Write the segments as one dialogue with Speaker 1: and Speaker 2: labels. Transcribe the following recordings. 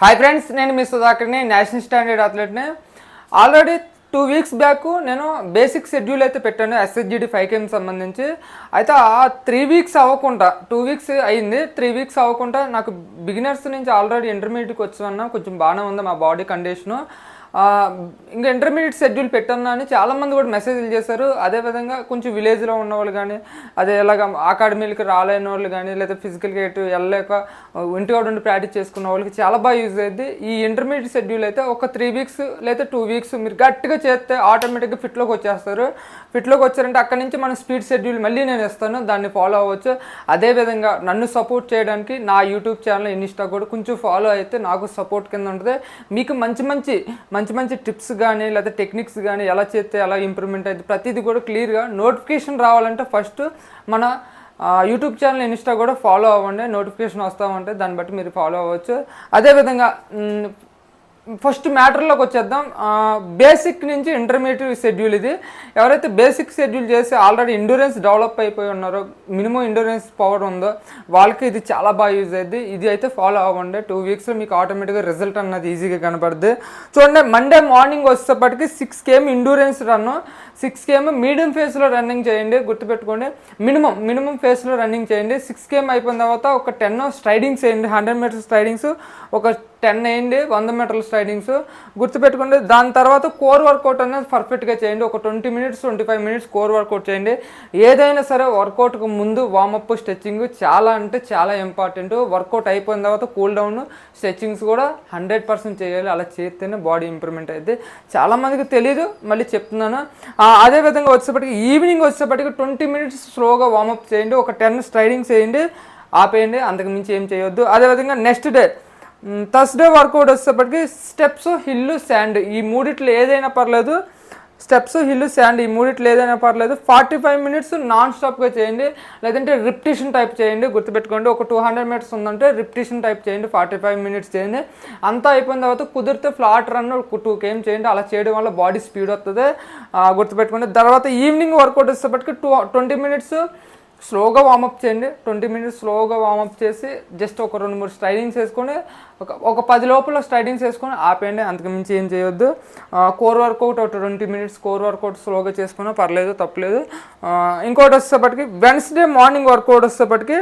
Speaker 1: Hi friends నేను మీ సుధాకర్ని నేషనల్ స్టాండర్డ్ అథ్లెట్ని ఆల్రెడీ టూ వీక్స్ బ్యాక్ నేను బేసిక్ షెడ్యూల్ అయితే పెట్టాను ఎస్ఎస్జిడి ఫైవ్ కేమ్ సంబంధించి. అయితే ఆ త్రీ వీక్స్ అవ్వకుండా టూ వీక్స్ అయింది త్రీ వీక్స్ అవ్వకుండా నాకు బిగినర్స్ నుంచి ఆల్రెడీ ఇంటర్మీడియట్కి వచ్చాను కొంచెం బాగానే ఉంది మా బాడీ కండిషను ఇంకా ఇంటర్మీడియట్ షెడ్యూల్ పెట్టన్నా అని చాలామంది కూడా మెసేజ్లు చేశారు. అదేవిధంగా కొంచెం విలేజ్లో ఉన్న వాళ్ళు కానీ అదే ఇలాగ అకాడమీలకి రాలేని వాళ్ళు కానీ లేదా ఫిజికల్గా ఎటు వెళ్ళలేక ఇంటికాడ ఉండి ప్రాక్టీస్ చేసుకున్న వాళ్ళకి చాలా బాగా యూజ్ అయ్యింది ఈ ఇంటర్మీడియట్ షెడ్యూల్ అయితే ఒక త్రీ వీక్స్ లేదా టూ వీక్స్ మీరు గట్టిగా చేస్తే ఆటోమేటిక్గా ఫిట్లోకి వచ్చేస్తారు. ఫిట్లోకి వచ్చారంటే అక్కడి నుంచి మన స్పీడ్ షెడ్యూల్ మళ్ళీ నేను ఇస్తాను దాన్ని ఫాలో అవ్వచ్చు. అదేవిధంగా నన్ను సపోర్ట్ చేయడానికి నా యూట్యూబ్ ఛానల్ ఇన్స్టా కూడా కొంచెం ఫాలో అయితే నాకు సపోర్ట్ కింద ఉంటుంది. మీకు మంచి మంచి మంచి మంచి టిప్స్ కానీ లేదా టెక్నిక్స్ కానీ ఎలా చేస్తే ఎలా ఇంప్రూవ్మెంట్ అయితే ప్రతిదీ కూడా క్లియర్గా నోటిఫికేషన్ రావాలంటే ఫస్ట్ మన యూట్యూబ్ ఛానల్ ఇన్స్టా కూడా ఫాలో అవ్వండి. నోటిఫికేషన్ వస్తూ ఉంటే దాన్ని బట్టి మీరు ఫాలో అవ్వచ్చు. అదేవిధంగా ఫస్ట్ మ్యాటర్లోకి వచ్చేద్దాం. బేసిక్ నుంచి ఇంటర్మీడియట్ షెడ్యూల్ ఇది. ఎవరైతే బేసిక్ షెడ్యూల్ చేసి ఆల్రెడీ ఇండూరెన్స్ డెవలప్ అయిపోయి ఉన్నారో మినిమం ఇండూరెన్స్ పవర్ ఉందో వాళ్ళకి ఇది చాలా బాగా యూజ్ అయ్యింది ఇది అయితే ఫాలో అవ్వండి. టూ వీక్స్లో మీకు ఆటోమేటిక్గా రిజల్ట్ అన్నది ఈజీగా కనపడుద్ది చూడండి మండే మార్నింగ్ వచ్చేటప్పటికి six km endurance run six km medium ఫేస్లో రన్నింగ్ చేయండి. గుర్తుపెట్టుకోండి మినిమం మినిమం ఫేస్లో రన్నింగ్ చేయండి. సిక్స్ కేమ్ అయిపోయిన తర్వాత ఒక టెన్ స్ట్రైడింగ్స్ వేయండి హండ్రెడ్ మీటర్స్ స్ట్రైడింగ్స్ ఒక టెన్ వేయండి. వంద మీటర్ల స్ట్రైడింగ్స్ గుర్తుపెట్టుకోండి దాని తర్వాత కోర్ వర్కౌట్ అనేది పర్ఫెక్ట్గా చేయండి. ఒక twenty minutes twenty five minutes core workout చేయండి. ఏదైనా సరే వర్కౌట్కి ముందు వామప్ స్ట్రెచ్చింగ్ చాలా అంటే చాలా ఇంపార్టెంట్ వర్కౌట్ అయిపోయిన తర్వాత కూల్ డౌన్ స్ట్రెచ్చింగ్స్ కూడా హండ్రెడ్ పర్సెంట్ చేయాలి. అలా చేస్తేనే బాడీ ఇంప్రూవ్మెంట్ అయితే చాలామందికి తెలియదు మళ్ళీ చెప్తున్నాను. అదేవిధంగా అదే విధంగా వచ్చేప్పటికి ఈవినింగ్ వచ్చేప్పటికి ట్వంటీ మినిట్స్ స్లోగా వామప్ చేయండి. ఒక టెన్ స్ట్రైడింగ్స్ చేయండి ఆపేయండి. అంతకు మించి ఏం చేయొద్దు. అదేవిధంగా నెక్స్ట్ డే థర్స్డే వర్కౌట్ వచ్చేటప్పటికి స్టెప్స్ హిల్ శాండ్ ఈ మూడిట్లో ఏదైనా పర్లేదు. స్టెప్స్ హిల్ శాండ్ ఈ మూడిట్లో ఏదైనా పర్లేదు. ఫార్టీ ఫైవ్ మినిట్స్ నాన్ స్టాప్గా చేయండి. లేదంటే రిప్టిషన్ టైప్ చేయండి. గుర్తుపెట్టుకోండి ఒక టూ హండ్రెడ్ మీటర్స్ ఉందంటే రిప్టిషన్ టైప్ చేయండి. ఫార్టీ ఫైవ్ మినిట్స్ చేయండి. అంతా అయిపోయిన తర్వాత కుదిరితే ఫ్లాట్ రన్ టూ కేమ్ చేయండి. అలా చేయడం వల్ల బాడీ స్పీడ్ వస్తుంది గుర్తుపెట్టుకోండి. తర్వాత ఈవినింగ్ వర్కౌట్ వచ్చేప్పటికి టూ ట్వంటీ మినిట్స్ స్లోగా వామప్ చేయండి. ట్వంటీ మినిట్స్ స్లోగా వామప్ చేసి జస్ట్ ఒక రెండు మూడు స్ట్రైడింగ్స్ వేసుకొని ఒక ఒక పది లోపల స్ట్రైడింగ్స్ వేసుకొని ఆపేయండి. అంతకుమించి ఏం చేయొద్దు. కోర్ వర్కౌట్ ఒక ట్వంటీ మినిట్స్ కోర్ వర్కౌట్ స్లోగా చేసుకున్నా పర్లేదు తప్పలేదు. ఇంకోటి వచ్చేటప్పటికి వెన్స్డే మార్నింగ్ వర్కౌట్ వచ్చేటప్పటికి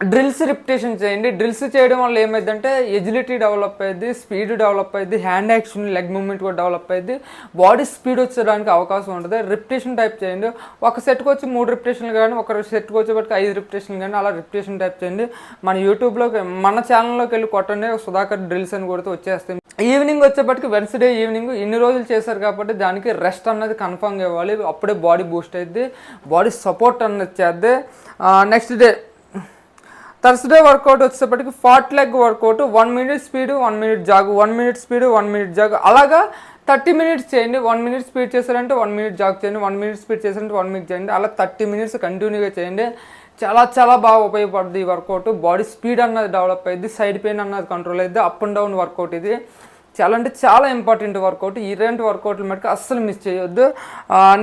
Speaker 1: డ్రిల్స్ రిపిటేషన్ చేయండి. డ్రిల్స్ చేయడం వల్ల ఏమైందంటే ఎజిలిటీ డెవలప్ అయ్యింది స్పీడ్ డెవలప్ అయ్యింది హ్యాండ్ యాక్షన్ లెగ్ మూమెంట్ కూడా డెవలప్ అయ్యింది బాడీ స్పీడ్ వచ్చేదానికి అవకాశం ఉంటుంది రిపిటేషన్ టైప్ చేయండి. ఒక సెట్కి వచ్చి మూడు రిపిటేషన్లు కానీ ఒక సెట్కి వచ్చేప్పటికి ఐదు రిపిటేషన్లు కానీ అలా రిపిటేషన్ టైప్ చేయండి. మన యూట్యూబ్లోకి మన ఛానల్లోకి వెళ్ళి కొట్టండి. సుధాకర్ డ్రిల్స్ అని కొడితే వచ్చేస్తాయి. ఈవినింగ్ వచ్చేప్పటికి వెన్స్డే ఈవినింగ్ ఇన్ని రోజులు చేశారు కాబట్టి దానికి రెస్ట్ అన్నది కన్ఫామ్గా ఇవ్వాలి. అప్పుడే బాడీ బూస్ట్ అయింది బాడీ సపోర్ట్ అన్నది చేద్ది. నెక్స్ట్ డే థర్స్డే వర్కౌట్ వచ్చేటప్పటికి fartlek workout one minute speed one minute jog one minute speed one minute jog అలాగా థర్టీ మినిట్స్ చేయండి వన్ మినిట్ స్పీడ్ చేశారంటే వన్ మినిట్ జాగ్ చేయండి వన్ మినిట్ స్పీడ్ చేశారంటే one minute చేయండి అలా thirty minutes కంటిన్యూగా చేయండి. చాలా చాలా బాగా ఉపయోగపడుతుంది ఈ వర్కౌట్ బాడీ స్పీడ్ అన్నది డెవలప్ అయ్యింది సైడ్ పెయిన్ అన్నది కంట్రోల్ అయ్యింది అప్ అండ్ డౌన్ వర్కౌట్ ఇది. చాలా అంటే చాలా ఇంపార్టెంట్ వర్కౌట్ ఈ రెండు వర్కౌట్లు మటుకు అస్సలు మిస్ చేయొద్దు.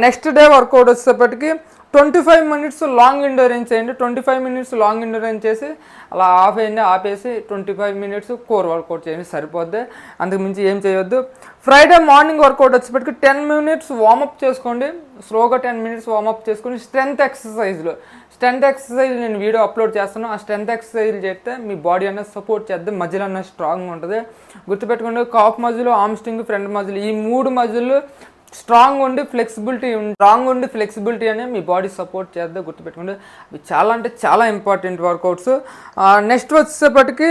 Speaker 1: నెక్స్ట్ డే వర్కౌట్ వచ్చేటప్పటికి twenty five minutes long endurance చేయండి. Twenty five minutes long endurance చేసి అలా ఆఫ్ అయ్యింది ఆపేసి twenty five minutes core workout చేయండి. సరిపోద్ది. అంతకు మించి ఏం చేయొద్దు. ఫ్రైడే మార్నింగ్ వర్కౌట్ వచ్చేప్పటికి టెన్ మినిట్స్ వార్మప్ చేసుకోండి. స్లోగా టెన్ మినిట్స్ వార్మప్ చేసుకొని స్ట్రెంత్ ఎక్సర్సైజ్లు స్ట్రెంత్ ఎక్సర్సైజ్ నేను వీడియో అప్లోడ్ చేస్తాను. ఆ స్ట్రెంత్ ఎక్సర్సైజ్ చేస్తే మీ బాడీ అనేది సపోర్ట్ చేద్ది మజిల్ అనేది స్ట్రాంగ్ ఉంటుంది. గుర్తుపెట్టుకోండి calf muscle hamstring front muscle ఈ మూడు మజిల్ స్ట్రాంగ్ ఉండి ఫ్లెక్సిబిలిటీ స్ట్రాంగ్ ఉండి ఫ్లెక్సిబిలిటీ అనే మీ బాడీ సపోర్ట్ చేద్దా గుర్తుపెట్టుకోండి. అవి చాలా అంటే చాలా ఇంపార్టెంట్ వర్కౌట్స్. నెక్స్ట్ వచ్చేటప్పటికి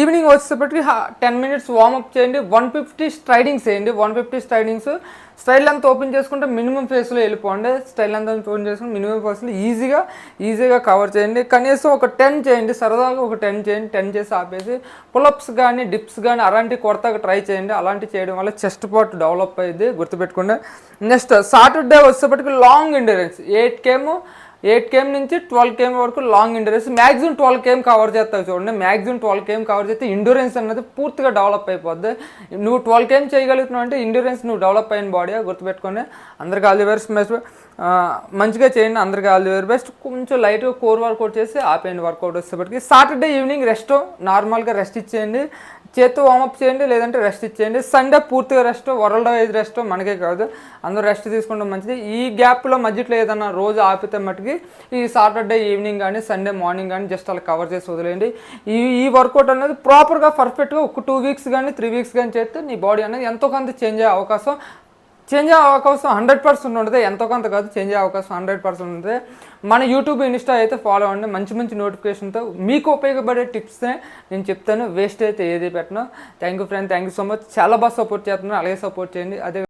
Speaker 1: ఈవినింగ్ వచ్చేటప్పటికి టెన్ మినిట్స్ వార్మప్ చేయండి. వన్ ఫిఫ్టీ స్ట్రైడింగ్స్ చేయండి. One fifty stridings. స్టైల్ అంతా ఓపెన్ చేసుకుంటే మినిమం ఫేస్లో వెళ్ళిపోండి. స్టైల్ అంతా ఓపెన్ చేసుకుంటే మినిమం ఫేస్లో ఈజీగా ఈజీగా కవర్ చేయండి. కనీసం ఒక టెన్ చేయండి. సరదాగా ఒక టెన్ చేయండి. టెన్ చేసి ఆపేసి పులప్స్ కానీ డిప్స్ కానీ అలాంటి కొడతాగా ట్రై చేయండి. అలాంటివి చేయడం వల్ల చెస్ట్ పార్ట్ డెవలప్ అయ్యింది గుర్తుపెట్టుకోండి. నెక్స్ట్ సాటర్డే వచ్చేప్పటికి long endurance eight km eight km నుంచి ట్వెల్వ్ కేఎం వరకు long endurance maximum twelve km cover చేస్తావు చూడండి. మ్యాక్సిమం ట్వెల్వ్ కేఎం కవర్ చేస్తే ఇండూరెన్స్ అనేది పూర్తిగా డెవలప్ అయిపోద్ది. నువ్వు ట్వెల్వ్ కేఎం చేయగలుగుతున్నావు అంటే ఇండూరెన్స్ నువ్వు డెవలప్ అయిన బాడీ గుర్తుపెట్టుకొని అందరికి ఆల్ ది వెరీ బెస్ట్ మంచిగా చేయండి అందరికి ఆల్ ది వెరీ బెస్ట్. కొంచెం లైట్గా కోర్ వర్కౌట్ చేసి ఆపేయండి వర్కౌట్ వచ్చేప్పటికి సాటర్డే ఈవినింగ్ రెస్ట్ నార్మల్గా రెస్ట్ ఇచ్చేయండి. చేత్తో వామప్ చేయండి లేదంటే రెస్ట్ ఇచ్చేయండి. సండే పూర్తిగా రెస్ట్ వరల్డ్ వైజ్ రెస్ట్ మనకే కాదు. అందరూ రెస్ట్ తీసుకుంటాం మంచిది. ఈ గ్యాప్లో మధ్యలో ఏదన్నా రోజు ఆపితే మట్టుకి ఈ సాటర్డే ఈవినింగ్ కానీ సండే మార్నింగ్ కానీ జస్ట్ అలా కవర్ చేసి వదిలేయండి. ఈ ఈ వర్కౌట్ అనేది ప్రాపర్గా పర్ఫెక్ట్గా ఒక టూ వీక్స్ కానీ త్రీ వీక్స్ కానీ చేస్తే నీ బాడీ అనేది ఎంతో కొంత చేంజ్ అయ్యే అవకాశం చేంజ్ అయ్యే అవకాశం హండ్రెడ్ పర్సెంట్ ఉంటుంది ఎంతో కొంత కాదు చేంజ్ అయ్యే అవకాశం హండ్రెడ్ పర్సెంట్ ఉంటుంది మన యూట్యూబ్ ఇన్స్టా అయితే ఫాలో అవ్వండి. మంచి మంచి నోటిఫికేషన్తో మీకు ఉపయోగపడే టిప్స్నే నేను చెప్తాను. వేస్ట్ అయితే ఏది పెట్టను. Thank you friend thank you so much చాలా బాగా సపోర్ట్ చేస్తున్నాను అలాగే సపోర్ట్ చేయండి. అదే